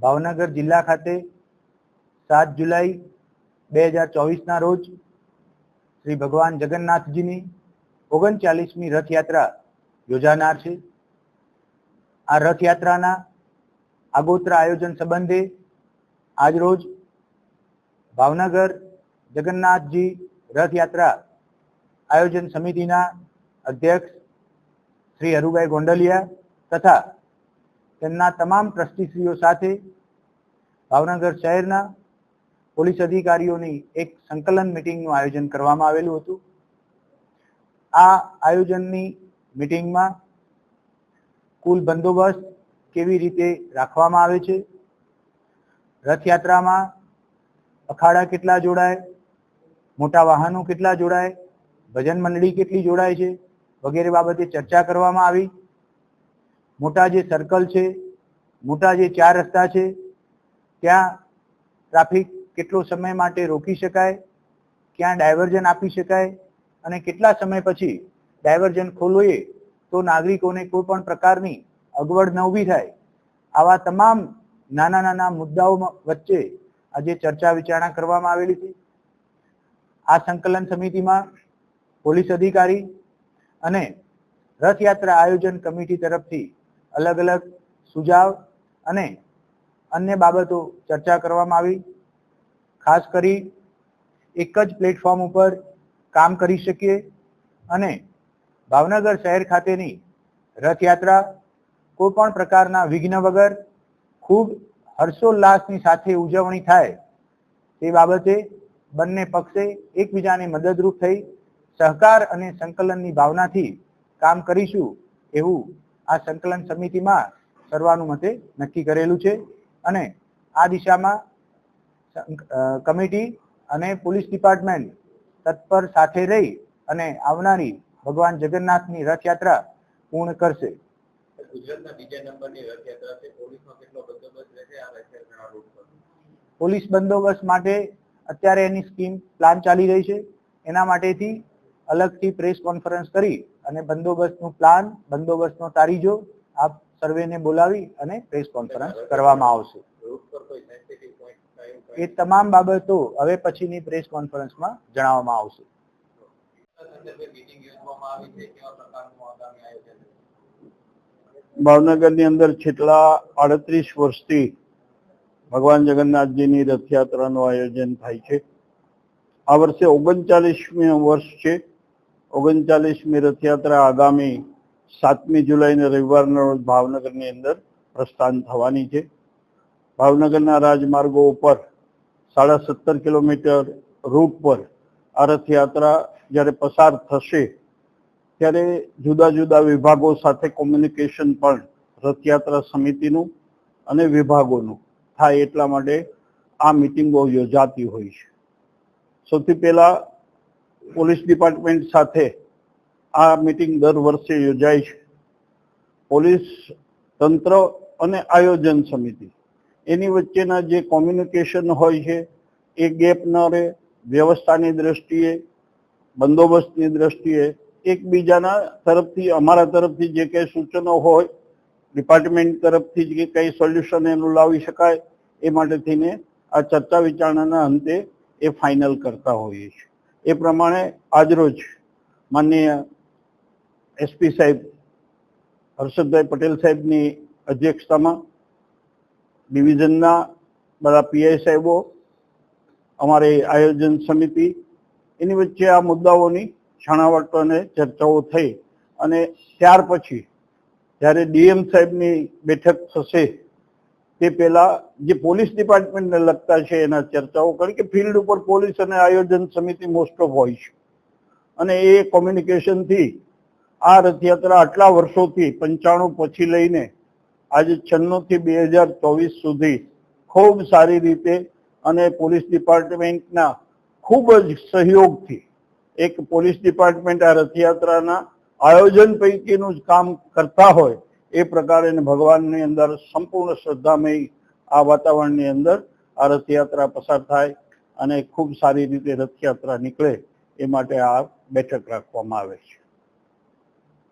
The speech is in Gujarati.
ભાવનગર જિલ્લા ખાતે સાત જુલાઈ બે હજાર ચોવીસના રોજ શ્રી ભગવાન જગન્નાથજીની ઓગણચાલીસમી રથયાત્રા યોજાનાર છે. આ રથયાત્રાના આગોતરા આયોજન સંબંધે આજરોજ ભાવનગર જગન્નાથજી રથયાત્રા આયોજન સમિતિના અધ્યક્ષ શ્રી હરુભાઈ ગોંડલિયા તથા તેમના તમામ ટ્રસ્ટીશ્રીઓ સાથે ભાવનગર શહેરના પોલીસ અધિકારીઓની એક સંકલન મિટિંગનું આયોજન કરવામાં આવેલું હતું. આ આયોજનની મિટિંગમાં કુલ બંદોબસ્ત કેવી રીતે રાખવામાં આવે છે? રથયાત્રામાં અખાડા કેટલા જોડાય? મોટા વાહનો કેટલા જોડાય? ભજન મંડળી કેટલી જોડાય છે? વગેરે બાબતે ચર્ચા કરવામાં આવી. મોટા જે સર્કલ છે, મોટા જે ચાર રસ્તા છે, ત્યાં ટ્રાફિક કેટલો સમય માટે રોકી શકાય, ક્યાં ડાયવર્ઝન આપી શકાય અને કેટલા સમય પછી ડાયવર્ઝન ખોલવીએ તો નાગરિકોને કોઈ પણ પ્રકારની અગવડ ન ઊભી થાય. આવા તમામ નાના નાના મુદ્દાઓ વચ્ચે આજે ચર્ચા વિચારણા કરવામાં આવેલી છે. આ સંકલન સમિતિમાં પોલીસ અધિકારી અને રથયાત્રા આયોજન કમિટી તરફથી અલગ અલગ સુઝાવ અને અન્ય બાબતો ચર્ચા કરવામાં આવી. ખાસ કરી એક જ પ્લેટફોર્મ ઉપર કામ કરી શકીએ અને ભાવનગર શહેર ખાતેની રથયાત્રા કોઈ પણ પ્રકારના વિઘ્ન વગર ખૂબ હર્ષોલ્લાસની સાથે ઉજવણી થાય તે બાબતે બંને પક્ષે એકબીજાને મદદરૂપ થઈ સહકાર અને સંકલનની ભાવનાથી કામ કરીશું એવું આ સંકલન સમિતિમાં સર્વાનુમતે નક્કી કરેલું છે અને આ દિશામાં કમિટી અને પોલીસ ડિપાર્ટમેન્ટ તત્પર સાથે રહી અને આવનારી ભગવાન જગન્નાથની રથયાત્રા પૂર્ણ કરશે. ગુજરાતના બીજા નંબરની રથયાત્રા છે. પોલીસનો કેટલો બંદોબસ્ત રહેશે? આ રથયાત્રાના રૂટ પર. પોલીસ બંદોબસ્ત માટે અત્યારે એની સ્કીમ પ્લાન ચાલી રહી છે. એના માટેથી અલગથી પ્રેસ કોન્ફરન્સ કરી અને બંદોબસ્તનું પ્લાન બંદોબસ્તનો તારીજો આપ સર્વેને બોલાવી અને પ્રેસ કોન્ફરન્સ કરવામાં આવશે. એ તમામ બાબતો હવે પછીની પ્રેસ કોન્ફરન્સમાં જણાવવામાં આવશે. કાંઈ સંદર્ભે મીટિંગ યોજવામાં આવી છે કેવા પ્રકારનું આગામી આયોજન છે? ભાવનગરની અંદર છેલ્લા આડત્રીસ વર્ષથી ભગવાન જગન્નાથજીની રથયાત્રાનું આયોજન થાય છે. આ વર્ષે ઓગણચાલીસમી વર્ષ છે. ઓગણચાલીસમી રથયાત્રા આગામી સાતમી જુલાઈને રવિવારના રોજ ભાવનગરની અંદર પ્રસ્થાન થવાની છે. ભાવનગરના રાજમાર્ગો ઉપર સાડા સત્તર કિલોમીટર રૂટ પર આ રથયાત્રા જ્યારે પસાર થશે, ત્યારે જુદા જુદા વિભાગો સાથે કોમ્યુનિકેશન પણ રથયાત્રા સમિતિનું અને વિભાગોનું થાય એટલા માટે આ મિટિંગો યોજાતી હોય છે. સૌથી પહેલા પોલીસ ડિપાર્ટમેન્ટ સાથે આ મિટિંગ દર વર્ષે યોજાય છે. પોલીસ તંત્ર અને આયોજન સમિતિ. એની વચ્ચેના જે કોમ્યુનિકેશન હોય છે, એ ગેપ ન રહે. વ્યવસ્થાની દ્રષ્ટિએ, બંદોબસ્તની દ્રષ્ટિએ એકબીજાના તરફથી, અમારા તરફથી જે કંઈ સૂચનો હોય, ડિપાર્ટમેન્ટ તરફથી જે કંઈ સોલ્યુશન એનું લાવી શકાય, એ માટે થઈને આ ચર્ચા વિચારણાના અંતે એ ફાઇનલ કરતા હોઈએ છીએ. એ પ્રમાણે આજરોજ માનનીય એસપી સાહેબ હર્ષદભાઈ પટેલ સાહેબની અધ્યક્ષતામાં ડિવિઝનના બધા પીઆઈ સાહેબો, અમારી આયોજન સમિતિ, એની વચ્ચે આ મુદ્દાઓની છણાવટ અને ચર્ચાઓ થઈ. અને ત્યાર પછી જ્યારે ડીએમ સાહેબની બેઠક થશે તે પહેલા જે પોલીસ ડિપાર્ટમેન્ટને લગતા છે એના ચર્ચાઓ કરી કે ફિલ્ડ ઉપર પોલીસ અને આયોજન સમિતિ મોસ્ટ ઓફ હોય છે. અને એ કોમ્યુનિકેશનથી આ રથયાત્રા આટલા વર્ષોથી પંચાણું પછી લઈને આજે છન્નુંથી બે હજાર ચોવીસ સુધી ખૂબ સારી રીતે અને પોલીસ ડિપાર્ટમેન્ટના ખૂબ જ સહયોગથી એક પોલીસ ડિપાર્ટમેન્ટ આ રથયાત્રાના આયોજન પૈકીનું જ કામ કરતા હોય એ પ્રકારે ભગવાનની અંદર સંપૂર્ણ શ્રદ્ધામય આ વાતાવરણની અંદર આ રથયાત્રા પસાર થાય અને ખૂબ સારી રીતે રથયાત્રા નીકળે એ માટે આ બેઠક રાખવામાં આવે છે.